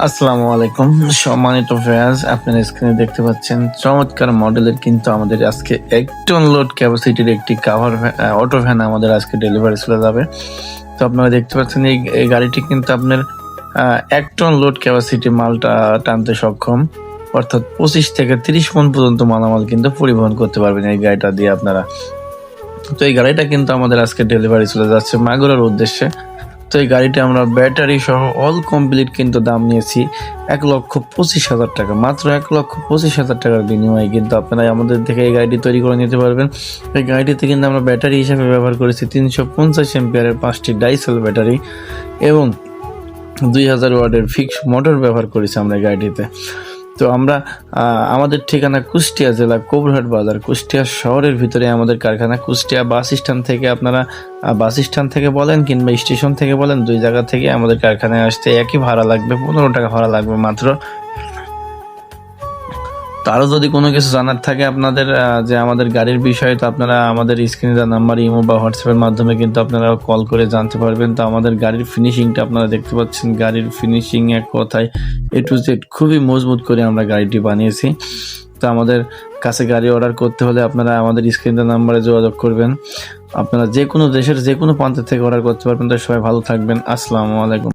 আসসালামু আলাইকুম। সম্মানিত ফ্রেন্ডস আপনারা স্ক্রিনে দেখতে পাচ্ছেন, চমৎকার মডেলের কিন্তু আমাদের আজকে এক টন লোড ক্যাপাসিটির একটি কাভার অটো ভ্যান আমাদের আজকে ডেলিভারি চলে যাবে। তো আপনারা দেখতে পাচ্ছেন, এই গাড়িটি কিন্তু আপনার এক টন লোড ক্যাপাসিটি মালটা টানতে সক্ষম। অর্থাৎ পঁচিশ থেকে তিরিশ মন পর্যন্ত মালামাল কিন্তু পরিবহন করতে পারবেন এই গাড়িটা দিয়ে আপনারা। তো এই গাড়িটা কিন্তু আমাদের আজকে ডেলিভারি চলে যাচ্ছে মাগুরার উদ্দেশ্যে। তো এই গাড়িটা আমরা ব্যাটারি সহ অল কমপ্লিট কিন্তু দাম নিয়েছি এক লক্ষ পঁচিশ হাজার টাকা। মাত্র এক লক্ষ পঁচিশ হাজার টাকার বিনিময়ে কিন্তু আপনারা আমাদের থেকে এই গাড়িটি তৈরি করে নিতে পারবেন। এই গাড়িটিতে কিন্তু আমরা ব্যাটারি হিসেবে ব্যবহার করেছি তিনশো পঞ্চাশ এমপিয়ারের পাঁচটি ডাইসেল ব্যাটারি এবং দুই হাজার ওয়ার্ডের ফিক্স মোটর ব্যবহার করেছি আমরা গাড়িটিতে। তো আমরা আমাদের ঠিকানা কুষ্টিয়া জেলা কোবরহাট বাজার, কুষ্টিয়া শহরের ভিতরে আমাদের কারখানা কুষ্টিয়া বাস স্ট্যান্ড থেকে আপনারা বাস স্ট্যান্ড থেকে বলেন কিংবা স্টেশন থেকে বলেন, দুই জায়গা থেকে আমাদের কারখানায় আসতে একই ভাড়া লাগবে, পনেরো টাকা ভাড়া লাগবে মাত্র। তো আরও যদি কোনো কিছু জানার থাকে আপনাদের যে আমাদের গাড়ির বিষয়ে, তো আপনারা আমাদের স্ক্রিনে দেওয়া নাম্বার ইমো বা হোয়াটসঅ্যাপের মাধ্যমে কিন্তু আপনারা কল করে জানতে পারবেন। তো আমাদের গাড়ির ফিনিশিংটা আপনারা দেখতে পাচ্ছেন। গাড়ির ফিনিশিং এক কথায় এ টু জেড খুবই মজবুত করে আমরা গাড়িটি বানিয়েছি। তো আমাদের কাছে গাড়ি অর্ডার করতে হলে আপনারা আমাদের স্ক্রিনে নাম্বারে যোগাযোগ করবেন। আপনারা যে কোনো দেশের যে কোনো প্রান্ত থেকে অর্ডার করতে পারবেন। তো সবাই ভালো থাকবেন। আসসালামু আলাইকুম।